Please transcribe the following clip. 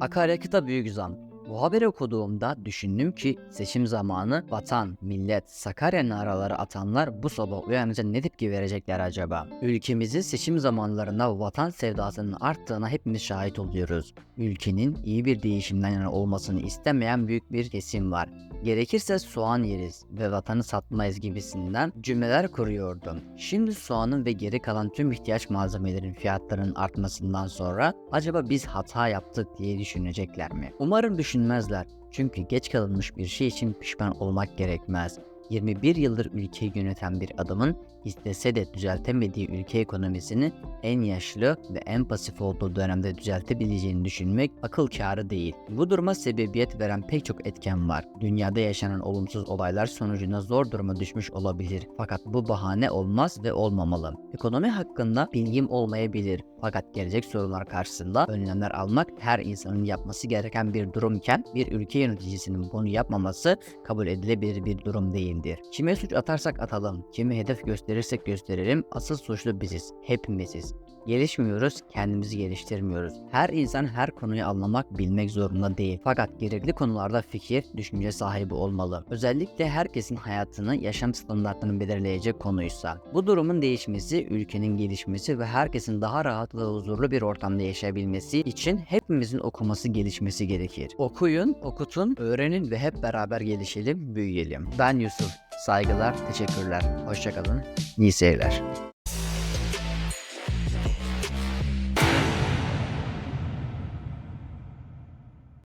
Akaryakıta büyük zam. Bu haberi okuduğumda düşündüm ki seçim zamanı vatan, millet, Sakarya naraları atanlar bu sabah uyanınca ne tepki verecekler acaba? Ülkemizin seçim zamanlarında vatan sevdasının arttığına hepimiz şahit oluyoruz. Ülkenin iyi bir değişimden yana olmasını istemeyen büyük bir kesim var. Gerekirse soğan yeriz ve vatanı satmayız gibisinden cümleler kuruyordum. Şimdi soğanın ve geri kalan tüm ihtiyaç malzemelerin fiyatlarının artmasından sonra acaba biz hata yaptık diye düşünecekler mi? Umarım düşünmezler. Çünkü geç kalınmış bir şey için pişman olmak gerekmez. 21 yıldır ülkeyi yöneten bir adamın istese de düzeltemediği ülke ekonomisini en yaşlı ve en pasif olduğu dönemde düzeltebileceğini düşünmek akıl kârı değil. Bu duruma sebebiyet veren pek çok etken var. Dünyada yaşanan olumsuz olaylar sonucunda zor duruma düşmüş olabilir. Fakat bu bahane olmaz ve olmamalı. Ekonomi hakkında bilgim olmayabilir. Fakat gelecek sorunlar karşısında önlemler almak her insanın yapması gereken bir durumken bir ülke yöneticisinin bunu yapmaması kabul edilebilir bir durum değildir. Kime suç atarsak atalım, kimi hedef gösterirsek gösterelim asıl suçlu biziz, hepimiziz. Gelişmiyoruz, kendimizi geliştirmiyoruz. Her insan her konuyu anlamak, bilmek zorunda değil. Fakat gerekli konularda fikir, düşünce sahibi olmalı. Özellikle herkesin hayatını, yaşam standartlarını belirleyecek konuysa. Bu durumun değişmesi, ülkenin gelişmesi ve herkesin daha rahat ve huzurlu bir ortamda yaşayabilmesi için hepimizin okuması, gelişmesi gerekir. Okuyun, okutun, öğrenin ve hep beraber gelişelim, büyüyelim. Ben Yusuf. Saygılar, teşekkürler. Hoşçakalın. İyi seyirler.